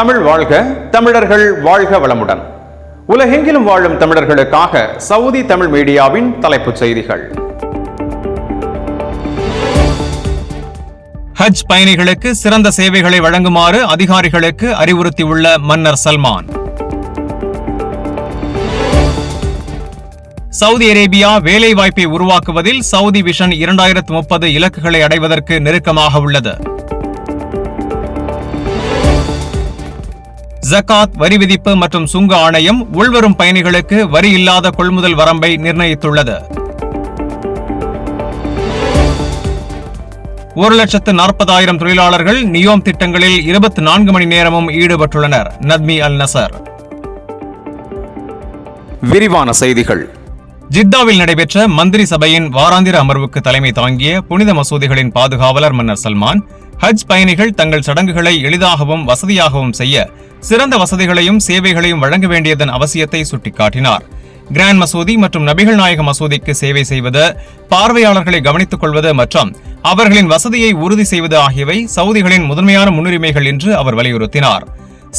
தமிழ் வாழ்க தமிழர்கள் வாழ்க வளமுடன். உலகெங்கிலும் வாழும் தமிழர்களுக்காக சவுதி தமிழ் மீடியாவின் தலைப்புச் செய்திகள். ஹஜ் பயணிகளுக்கு சிறந்த சேவைகளை வழங்குமாறு அதிகாரிகளுக்கு அறிவுறுத்தியுள்ள மன்னர் சல்மான். சவுதி அரேபியா வேலைவாய்ப்பை உருவாக்குவதில் சவுதி விஷன் இரண்டாயிரத்து முப்பது இலக்குகளை அடைவதற்கு நெருக்கமாக உள்ளது. ஜகாத் வரி விதிப்பு மற்றும் சுங்க ஆணையம் உள்வரும் பயணிகளுக்கு வரி இல்லாத கொள்முதல் வரம்பை நிர்ணயித்துள்ளது. ஒரு லட்சத்து நாற்பதாயிரம் தொழிலாளர்கள் நியோம் திட்டங்களில் இருபத்தி நான்கு மணி நேரமும் ஈடுபட்டுள்ளனர். நத்மி அல் நசர். விரிவான செய்திகள். ஜித்தாவில் நடைபெற்ற மந்திரி சபையின் வாராந்திர அமர்வுக்கு தலைமை தாங்கிய புனித மசூதிகளின் பாதுகாவலர் மன்னர் சல்மான் ஹஜ் பயணிகள் தங்கள் சடங்குகளை எளிதாகவும் வசதியாகவும் செய்ய சிறந்த வசதிகளையும் சேவைகளையும் வழங்க வேண்டியதன் அவசியத்தை சுட்டிக்காட்டினார். கிராண்ட் மசூதி மற்றும் நபிகள் நாயக மசூதிக்கு சேவை செய்வது பார்வையாளர்களை கவனித்துக் கொள்வது மற்றும் அவர்களின் வசதியை உறுதி செய்வது ஆகியவை சவுதிகளின் முதன்மையான முன்னுரிமைகள் என்று அவர் வலியுறுத்தினார்.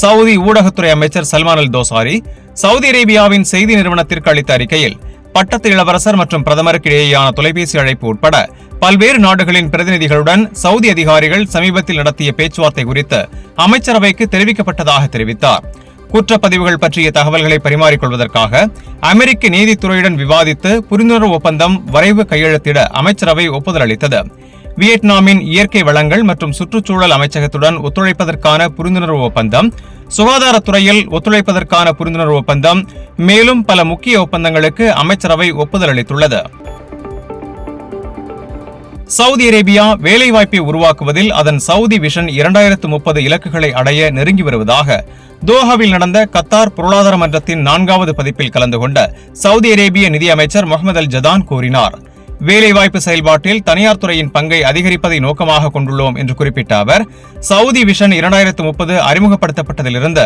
சவுதி ஊடகத்துறை அமைச்சர் சல்மான் அல் தோசாரி சவுதி அரேபியாவின் செய்தி நிறுவனத்திற்கு அளித்த அறிக்கையில் பட்டத்து இளவரசர் மற்றும் பிரதமருக்கு இடையேயான தொலைபேசி அழைப்பு உட்பட பல்வேறு நாடுகளின் பிரதிநிதிகளுடன் சவுதி அதிகாரிகள் சமீபத்தில் நடத்திய பேச்சுவார்த்தை குறித்து அமைச்சரவைக்கு தெரிவிக்கப்பட்டதாக தெரிவித்தார். குற்றப்பதிவுகள் பற்றிய தகவல்களை பரிமாறிக்கொள்வதற்காக அமெரிக்க நீதித்துறையுடன் விவாதித்து புரிந்துணர்வு ஒப்பந்தம் வரைவு கையெழுத்திட அமைச்சரவை ஒப்புதல் அளித்தது. வியட்நாமின் இயற்கை வளங்கள் மற்றும் சுற்றுச்சூழல் அமைச்சகத்துடன் ஒத்துழைப்பதற்கான புரிந்துணர்வு ஒப்பந்தம் சுகாதாரத்துறையில் ஒத்துழைப்பதற்கான புரிந்துணர்வு ஒப்பந்தம் மேலும் பல முக்கிய ஒப்பந்தங்களுக்கு அமைச்சரவை ஒப்புதல் அளித்துள்ளது. சவுதி அரேபியா வேலைவாய்ப்பை உருவாக்குவதில் அதன் சவுதி விஷன் இரண்டாயிரத்து முப்பது இலக்குகளை அடைய நெருங்கி வருவதாக தோஹாவில் நடந்த கத்தார் பொருளாதார மன்றத்தின் நான்காவது பதிப்பில் கலந்து கொண்ட சவுதி அரேபிய நிதியமைச்சர் முகமது அல் ஜதான் கூறினார். வேலைவாய்ப்பு செயல்பாட்டில் தனியார் துறையின் பங்கை அதிகரிப்பதை நோக்கமாக கொண்டுள்ளோம் என்று குறிப்பிட்ட அவர் சவுதி விஷன் இரண்டாயிரத்து முப்பது அறிமுகப்படுத்தப்பட்டதிலிருந்து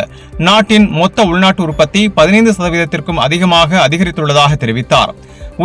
நாட்டின் மொத்த உள்நாட்டு உற்பத்தி பதினைந்து சதவீதத்திற்கும் அதிகமாக அதிகரித்துள்ளதாக தெரிவித்தார்.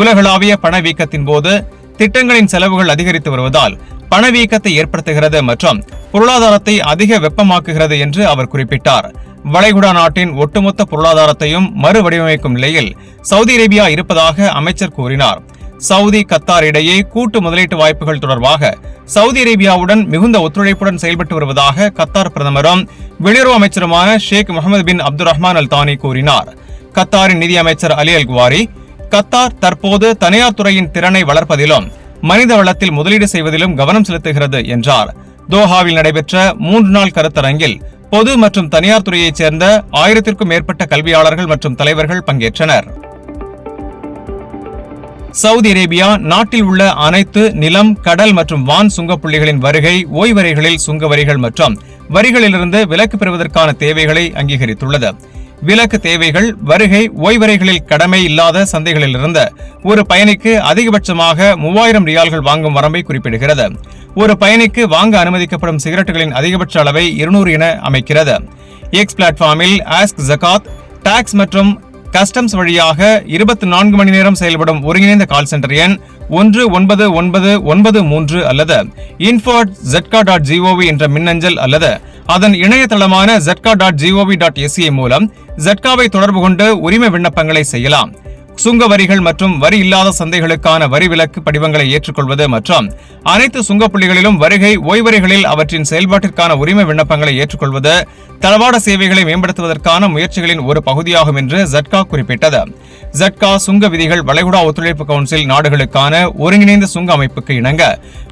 உலகளாவிய பணவீக்கத்தின் போது திட்டங்களின் செலவுகள் அதிகரித்து வருவதால் பணவீக்கத்தை ஏற்படுத்துகிறது மற்றும் பொருளாதாரத்தை அதிக வெப்பமாக்குகிறது என்று அவர் குறிப்பிட்டார். வளைகுடா நாட்டின் ஒட்டுமொத்த பொருளாதாரத்தையும் மறுவடிவமைக்கும் நிலையில் சவுதி அரேபியா இருப்பதாக அமைச்சர் கூறினார். சவுதி கத்தார் இடையே கூட்டு முதலீட்டு வாய்ப்புகள் தொடர்பாக சவுதி அரேபியாவுடன் மிகுந்த ஒத்துழைப்புடன் செயல்பட்டு வருவதாக கத்தார் பிரதமரும் வெளியுறவு அமைச்சருமான ஷேக் முகமது பின் அப்துல் ரஹ்மான் அல் தானி கூறினார். கத்தாரின் நிதியமைச்சர் அலி அல் குவாரி கத்தார் தற்போது தனியார் துறையின் திறனை வளர்ப்பதிலும் மனித வளத்தில் முதலீடு செய்வதிலும் கவனம் செலுத்துகிறது என்றார். தோஹாவில் நடைபெற்ற மூன்று நாள் கருத்தரங்கில் பொது மற்றும் தனியார் துறையைச் சேர்ந்த ஆயிரத்திற்கும் மேற்பட்ட கல்வியாளர்கள் மற்றும் தலைவர்கள் பங்கேற்றனர். சவுதி அரேபியா நாட்டில் உள்ள அனைத்து நிலம் கடல் மற்றும் வான் சுங்க புள்ளிகளின் வருகை ஓய்வறைகளில் சுங்க வரிகள் மற்றும் வரிகளிலிருந்து விலக்கு பெறுவதற்கான தேவைகளை அங்கீகரித்துள்ளது. விலக்கு தேவைகள் வருகை ஓய்வறைகளில் கடமை இல்லாத சந்தைகளிலிருந்து ஒரு பயணிக்கு அதிகபட்சமாக மூவாயிரம் ரியால்கள் வாங்கும் வரம்பை குறிப்பிடுகிறது. ஒரு பயணிக்கு வாங்க அனுமதிக்கப்படும் சிகரெட்டுகளின் அதிகபட்ச அளவை இருநூறு என அமைக்கிறது. எக்ஸ் பிளாட்ஃபார்மில் ஆஸ்க் ஜகாத் டாக்ஸ் மற்றும் கஸ்டம்ஸ் வழியாக இருபத்தி நான்கு மணி நேரம் செயல்படும் ஒருங்கிணைந்த கால் சென்டர் எண் ஒன்று ஒன்பது ஒன்பது ஒன்பது மூன்று அல்லது இன்ஃபோட் ஜெட்கா டாட் ஜிஓவி என்ற மின்னஞ்சல் அல்லது அதன் இணையதளமான jetka dot G O V dot SA மூலம் ஜெட்காவை தொடர்பு கொண்டு உரிமை விண்ணப்பங்களை செய்யலாம். சுங்க வரிகள் மற்றும் வரி இல்லாத சந்தைகளுக்கான வரி விலக்கு படிவங்களை ஏற்றுக்கொள்வது மற்றும் அனைத்து சுங்க புள்ளிகளிலும் வருகை ஓய்வறைகளில் அவற்றின் செயல்பாட்டிற்கான உரிமை விண்ணப்பங்களை ஏற்றுக்கொள்வது தளவாட சேவைகளை மேம்படுத்துவதற்கான முயற்சிகளின் ஒரு பகுதியாகும் என்று ஜட்கா குறிப்பிட்டது. ஜட்கா சுங்க விதிகள் வளைகுடா ஒத்துழைப்பு கவுன்சில் நாடுகளுக்கான ஒருங்கிணைந்த சுங்க அமைப்புக்கு இணங்க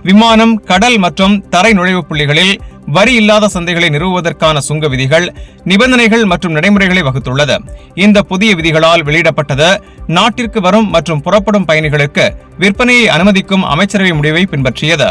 விமானம் கடல் மற்றும் தரை நுழைவு புள்ளிகளில் வரி இல்லாத சந்தைகளை நிறுவுவதற்கான சுங்க விதிகள் நிபந்தனைகள் மற்றும் நடைமுறைகளை வகுத்துள்ளது. இந்த புதிய விதிகளால் வெளியிடப்பட்டது நாட்டிற்கு வரும் மற்றும் புறப்படும் பயணிகளுக்கு விற்பனையை அனுமதிக்கும் அமைச்சரவை முடிவை பின்பற்றியது.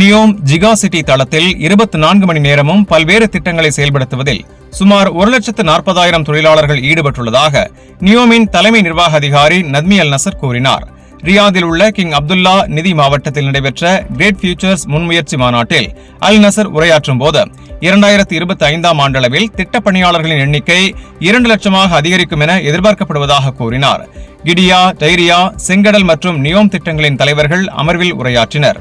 நியோம் ஜிகா சிட்டி தளத்தில் இருபத்தி நான்கு மணி நேரமும் பல்வேறு திட்டங்களை செயல்படுத்துவதில் சுமார் ஒரு லட்சத்து நாற்பதாயிரம் தொழிலாளர்கள் ஈடுபட்டுள்ளதாக நியோமின் தலைமை நிர்வாக அதிகாரி நத்மி அல் நசர் கூறினார். ரியாதில் உள்ள கிங் அப்துல்லா நிதி மாவட்டத்தில் நடைபெற்ற கிரேட் ஃபியூச்சர்ஸ் முன்முயற்சி மாநாட்டில் அல் நசர் உரையாற்றும் போது இரண்டாயிரத்தி இருபத்தி ஐந்தாம் ஆண்டளவில் திட்டப்பணியாளர்களின் எண்ணிக்கை இரண்டு லட்சமாக அதிகரிக்கும் என எதிர்பார்க்கப்படுவதாக கூறினார். கிடியா டைரியா செங்கடல் மற்றும் நியோம் திட்டங்களின் தலைவர்கள் அமர்வில் உரையாற்றினர்.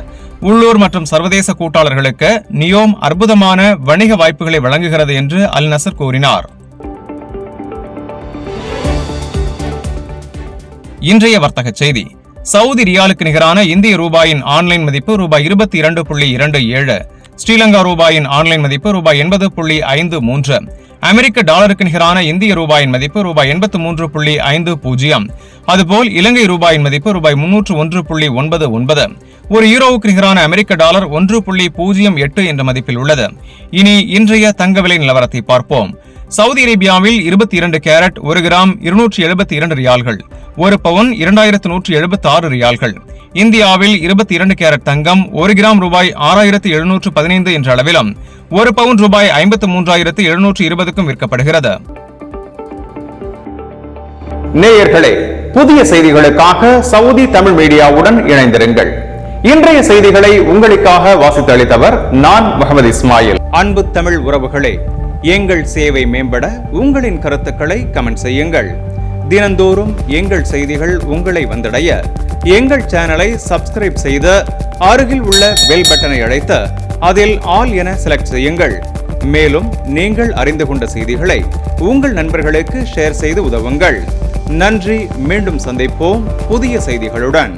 உள்ளூர் மற்றும் சர்வதேச கூட்டாளர்களுக்கு நியோம் அற்புதமான வணிக வாய்ப்புகளை வழங்குகிறது என்று அல் நசர் கூறினார். இன்றைய வர்த்தக செய்தி. சவுதி ரியாலுக்கு நிகரான இந்திய ரூபாயின் ஆன்லைன் மதிப்பு ரூபாய் இருபத்தி இரண்டு புள்ளி இரண்டு ஏழு ஸ்ரீலங்கா ரூபாயின் ஆன்லைன் மதிப்பு ரூபாய் எண்பது புள்ளி ஐந்து மூன்று அமெரிக்க டாலருக்கு நிகரான இந்திய ரூபாயின் மதிப்பு ரூபாய் எண்பத்து மூன்று புள்ளி ஐந்து பூஜ்ஜியம். அதுபோல் இலங்கை ரூபாயின் மதிப்பு ரூபாய் முன்னூற்று ஒன்று புள்ளி ஒன்பது ஒன்பது ஒரு யூரோவுக்கு நிகரான அமெரிக்க டாலர் ஒன்று புள்ளி பூஜ்ஜியம் எட்டு என்ற மதிப்பில் உள்ளது. இனி இன்றைய தங்க விலை நிலவரத்தை பார்ப்போம். சவுதி அரேபியாவில் இருபத்தி இரண்டு கேரட் ஒரு கிராம் இருநூற்றி எழுபத்தி இரண்டு ரியால்கள் ஒரு பவுன் இரண்டாயிரத்து நூற்றி எழுபத்தி ஆறு ரியால்கள். இந்தியாவில் இருபத்தி இரண்டு கேரட் தங்கம் ஒரு கிராம் ரூபாய் ஆறாயிரத்து எழுநூற்று பதினைந்து என்ற அளவிலும் ஒரு பவுன் ரூபாய் ஐம்பத்து மூன்றாயிரத்து எழுநூற்று இருபதுக்கும் விற்கப்படுகிறது. நேயர்களே புதிய செய்திகளுக்காக சவுதி தமிழ் மீடியாவுடன் இணைந்திருங்கள். இன்றைய செய்திகளை உங்களுக்காக வாசித்து அளித்தவர் நான் முகமது இஸ்மாயில். அன்பு தமிழ் உறவுகளே எங்கள் சேவை மேம்பட உங்களின் கருத்துக்களை கமெண்ட் செய்யுங்கள். தினந்தோறும் எங்கள் செய்திகள் உங்களை வந்தடைய எங்கள் சேனலை சப்ஸ்கிரைப் செய்து அருகில் உள்ள பெல் பட்டனை அழைத்து அதில் ஆல் என செலக்ட் செய்யுங்கள். மேலும் நீங்கள் அறிந்து கொண்ட செய்திகளை உங்கள் நண்பர்களுக்கு ஷேர் செய்து உதவுங்கள். நன்றி மீண்டும் சந்திப்போம் புதிய செய்திகளுடன்.